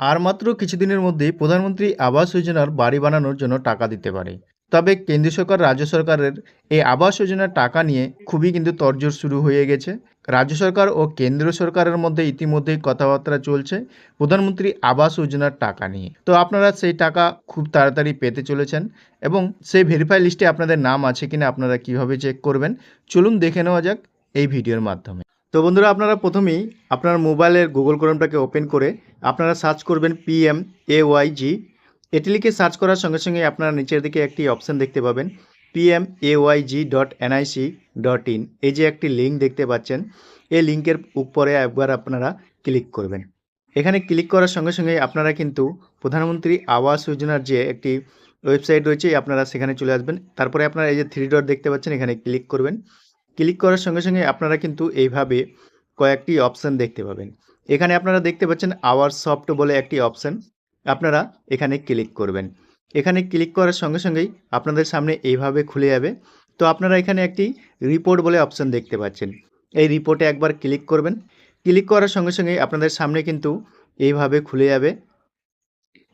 আর মাত্র কিছুদিনের মধ্যেই প্রধানমন্ত্রী আবাস যোজনার বাড়ি বানানোর জন্য টাকা দিতে পারে। তবে কেন্দ্রীয় সরকার, রাজ্য সরকারের এই আবাস যোজনার টাকা নিয়ে খুবই কিন্তু তরজোর শুরু হয়ে গেছে। রাজ্য সরকার ও কেন্দ্র সরকারের মধ্যে ইতিমধ্যেই কথাবার্তা চলছে প্রধানমন্ত্রী আবাস যোজনার টাকা নিয়ে। তো আপনারা সেই টাকা খুব তাড়াতাড়ি পেতে চলেছেন এবং সেই ভেরিফাই লিস্টে আপনাদের নাম আছে কিনা আপনারা কীভাবে চেক করবেন, চলুন দেখে নেওয়া যাক এই ভিডিওর মাধ্যমে। তো বন্ধুরা, আপনারা প্রথমেই আপনার মোবাইলের গুগল ক্রোমটাকে ওপেন করে আপনারা সার্চ করবেন পিএম এ ওয়াই জি এটি লিখে সার্চ করার সঙ্গে সঙ্গে আপনারা নিচের দিকে একটি অপশান দেখতে পাবেন PM A Y G dot NIC dot in এই যে একটি লিঙ্ক দেখতে পাচ্ছেন, এই লিঙ্কের উপরে একবার আপনারা ক্লিক করবেন। এখানে ক্লিক করার সঙ্গে সঙ্গে আপনারা কিন্তু প্রধানমন্ত্রী আবাস যোজনার যে একটি ওয়েবসাইট রয়েছে, আপনারা সেখানে চলে আসবেন। তারপরে আপনারা এই যে থ্রি ডট দেখতে পাচ্ছেন, এখানে ক্লিক করবেন। ক্লিক করার সঙ্গে সঙ্গে আপনারা কিন্তু এইভাবে কয়েকটি অপশান দেখতে পাবেন। এখানে আপনারা দেখতে পাচ্ছেন আওয়ার সফট বলে একটি অপশান। আপনারা এখানে ক্লিক করবেন। এখানে ক্লিক করার সঙ্গে সঙ্গেই আপনাদের সামনে এইভাবে খুলে যাবে। তো আপনারা এখানে একটি রিপোর্ট বলে অপশান দেখতে পাচ্ছেন। এই রিপোর্টে একবার ক্লিক করবেন। ক্লিক করার সঙ্গে সঙ্গেই আপনাদের সামনে কিন্তু এইভাবে খুলে যাবে।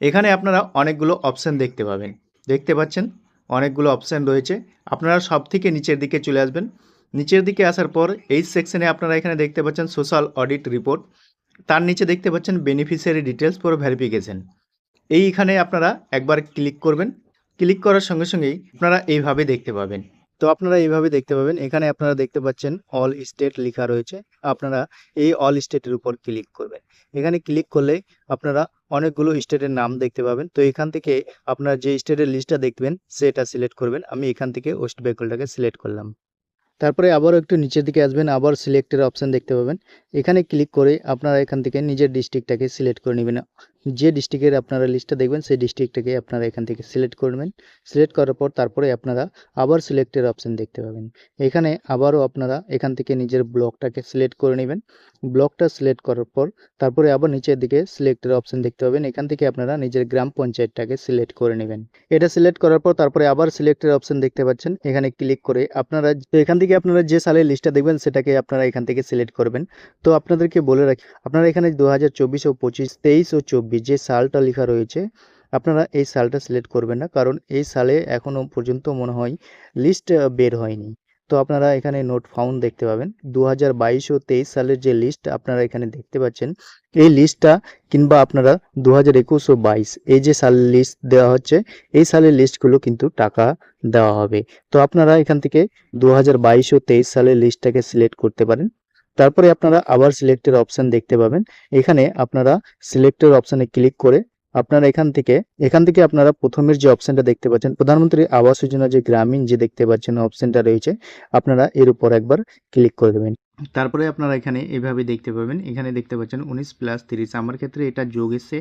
এখানে আপনারা অনেকগুলো অপশান দেখতে পাবেন। দেখতে পাচ্ছেন অনেকগুলো অপশান রয়েছে। আপনারা সব থেকে নিচের দিকে চলে আসবেন। নিচের দিকে আসার পর এই সেকশনে আপনারা এখানে দেখতে পাচ্ছেন সোশ্যাল অডিট রিপোর্ট তার নিচে দেখতে পাচ্ছেন বেনিফিশিয়ারি ডিটেলস ফর ভেরিফিকেশন এইখানে আপনারা একবার ক্লিক করবেন। ক্লিক করার সঙ্গে সঙ্গেই আপনারা এইভাবে দেখতে পাবেন। তো আপনারা এইভাবে দেখতে পাবেন। এখানে আপনারা দেখতে পাচ্ছেন অল স্টেট লেখা রয়েছে। আপনারা এই অল স্টেটের উপর ক্লিক করবেন। এখানে ক্লিক করলে আপনারা অনেকগুলো স্টেটের নাম দেখতে পাবেন। তো এখান থেকে আপনারা যে স্টেটের লিস্টটা দেখবেন, সেটা সিলেক্ট করবেন। আমি এখান থেকে ওয়েস্ট বেঙ্গলটাকে সিলেক্ট করলাম। তারপরে আবারও একটু নিচের দিকে আসবেন, আবার সিলেক্টের অপশান দেখতে পাবেন। এখানে ক্লিক করে আপনারা এখান থেকে নিজের ডিস্ট্রিক্টটাকে সিলেক্ট করে নেবেন। যে ডিস্ট্রিক্টের আপনারা লিস্টটা দেখবেন, সেই ডিস্ট্রিক্টটাকে আপনারা এখান থেকে সিলেক্ট করবেন। সিলেক্ট করার পর তারপরে আপনারা আবার সিলেক্টের অপশান দেখতে পাবেন। এখানে আবারও আপনারা এখান থেকে নিজের ব্লকটাকে সিলেক্ট করে নেবেন। ব্লকটা সিলেক্ট করার পর তারপরে আবার নিচের দিকে সিলেক্টের অপশান দেখতে পাবেন। এখান থেকে আপনারা নিজের গ্রাম পঞ্চায়েতটাকে সিলেক্ট করে নেবেন। এটা সিলেক্ট করার পর তারপরে আবার সিলেক্টের অপশান দেখতে পাচ্ছেন। এখানে ক্লিক করে আপনারা এখান থেকে আপনারা যে সালের লিস্টটা দেখবেন, সেটাকে আপনারা এখান থেকে সিলেক্ট করবেন। তো আপনাদেরকে বলে রাখি, আপনারা এখানে দু চব্বিশ ও পঁচিশ, তেইশ ও চব্বিশ যে সালটা লেখা রয়েছে। আপনারা এই সালটা সিলেক্ট করবেন না, কারণ এই সালে এখনও পর্যন্ত মনে হয় লিস্ট বের হয়নি। তো আপনারা এখানে নোট ফাউন্ড দেখতে পাবেন। দু হাজার বাইশ ও তেইশ সালের যে লিস্ট আপনারা এখানে দেখতে পাচ্ছেন, এই লিস্টটা কিংবা আপনারা দু হাজার একুশ ও বাইশ এই যে সালের লিস্ট দেওয়া হচ্ছে, এই সালের লিস্টগুলো কিন্তু টাকা দেওয়া হবে। তো আপনারা এখান থেকে দু হাজার বাইশ ও তেইশ সালের লিস্টটাকে সিলেক্ট করতে পারেন। তারপরে আপনারা আবার সিলেক্টের অপশান দেখতে পাবেন। এখানে আপনারা সিলেক্টের অপশানে ক্লিক করে আপনারা এখান থেকে এখান থেকে আপনারা প্রথমের যে অপশানটা দেখতে পাচ্ছেন, প্রধানমন্ত্রী আবাস যোজনা যে গ্রামীণ যে দেখতে পাচ্ছেন অপশানটা রয়েছে, আপনারা এর উপর একবার ক্লিক করে দেবেন। তারপরে আপনারা এখানে এভাবে দেখতে পাবেন। এখানে দেখতে পাচ্ছেন উনিশ প্লাস তিরিশ। আমার ক্ষেত্রে এটা যোগ এসছে।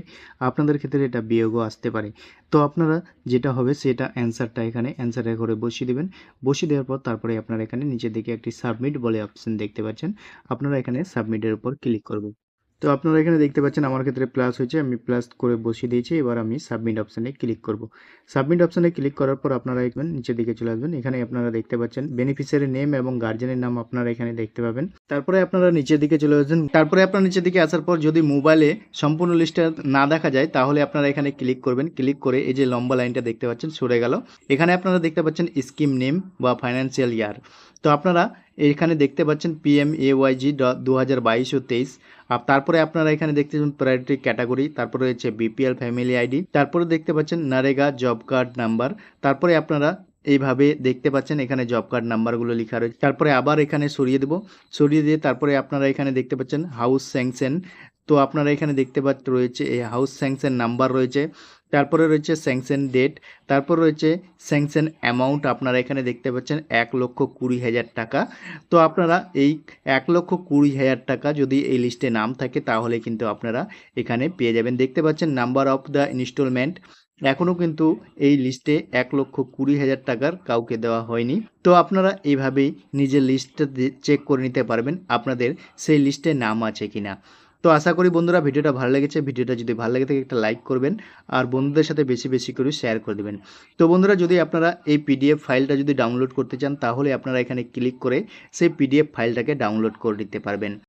আপনাদের ক্ষেত্রে এটা বিয়োগও আসতে পারে। তো আপনারা যেটা হবে সেটা অ্যান্সারটা এখানে অ্যান্সারে ঘরে বসিয়ে দেবেন। বসিয়ে দেওয়ার পর তারপরে আপনারা এখানে নিচের দিকে একটি সাবমিট বলে অপশন দেখতে পাচ্ছেন। আপনারা এখানে সাবমিটের উপর ক্লিক করবেন। তো আপনারা এখানে দেখতে পাচ্ছেন আমার ক্ষেত্রে প্লাস হয়েছে, আমি প্লাস করে বসিয়ে দিয়েছি, এবার আমি সাবমিট অপশানে ক্লিক করব। সাবমিট অপশানে ক্লিক করার পর আপনারা এখানে নিচের দিকে চলে আসবেন, এখানে আপনারা দেখতে পাচ্ছেন বেনিফিশিয়ারি নেম এবং গার্জেনের নাম আপনারা এখানে দেখতে পাবেন। তারপরে আপনারা নিচের দিকে চলে আসবেন, তারপরে আপনারা নিচের দিকে আসার পর যদি মোবাইলে সম্পূর্ণ লিস্টটা না দেখা যায়, তাহলে আপনারা এখানে ক্লিক করবেন ক্লিক করে এই যে লম্বা লাইনটা দেখতে পাচ্ছেন সরে গেল। এখানে আপনারা দেখতে পাচ্ছেন স্কিম নেম বা ফাইন্যান্সিয়াল ইয়ার তো আপনারা এখানে দেখতে পাচ্ছেন পিএম এ ওয়াইজি দু হাজার বাইশ ও তেইশ। আর তারপরে আপনারা এখানে দেখতে পাচ্ছেন প্রায়োরিটি ক্যাটাগরি তারপরে রয়েছে বিপিএল ফ্যামিলি আইডি তারপরে দেখতে পাচ্ছেন নারেগা জব কার্ড নাম্বার তারপরে আপনারা এইভাবে দেখতে পাচ্ছেন এখানে জব কার্ড নাম্বারগুলো লেখা রয়েছে। তারপরে আবার এখানে সরিয়ে দেবো। সরিয়ে দিয়ে তারপরে আপনারা এখানে দেখতে পাচ্ছেন হাউস স্যাংশন তো আপনারা এখানে দেখতে পাচ্ছেন রয়েছে এই হাউস স্যাংশন নাম্বার রয়েছে। তারপরে রয়েছে স্যাংশন ডেট তারপর রয়েছে স্যাংশন অ্যামাউন্ট আপনারা এখানে দেখতে পাচ্ছেন এক লক্ষ কুড়ি হাজার টাকা। তো আপনারা এই এক লক্ষ কুড়ি হাজার টাকা যদি এই লিস্টে নাম থাকে, তাহলে কিন্তু আপনারা এখানে পেয়ে যাবেন। দেখতে পাচ্ছেন নাম্বার অফ দ্য ইনস্টলমেন্ট এখনও কিন্তু এই লিস্টে এক লক্ষ কুড়ি হাজার টাকার কাউকে দেওয়া হয়নি। তো আপনারা এইভাবেই নিজের লিস্টটা চেক করে নিতে পারবেন, আপনাদের সেই লিস্টে নাম আছে কিনা। তো আশা করি বন্ধুরা ভিডিওটা ভালো লেগেছে। ভিডিওটা যদি ভালো লেগে থাকে একটা লাইক করবেন আর বন্ধুদের সাথে বেশি বেশি করে শেয়ার করে দেবেন। তো বন্ধুরা যদি আপনারা এই পিডিএফ ফাইলটা যদি ডাউনলোড করতে চান, তাহলে আপনারা এখানে ক্লিক করে সেই পিডিএফ ফাইলটাকে ডাউনলোড করে নিতে পারবেন।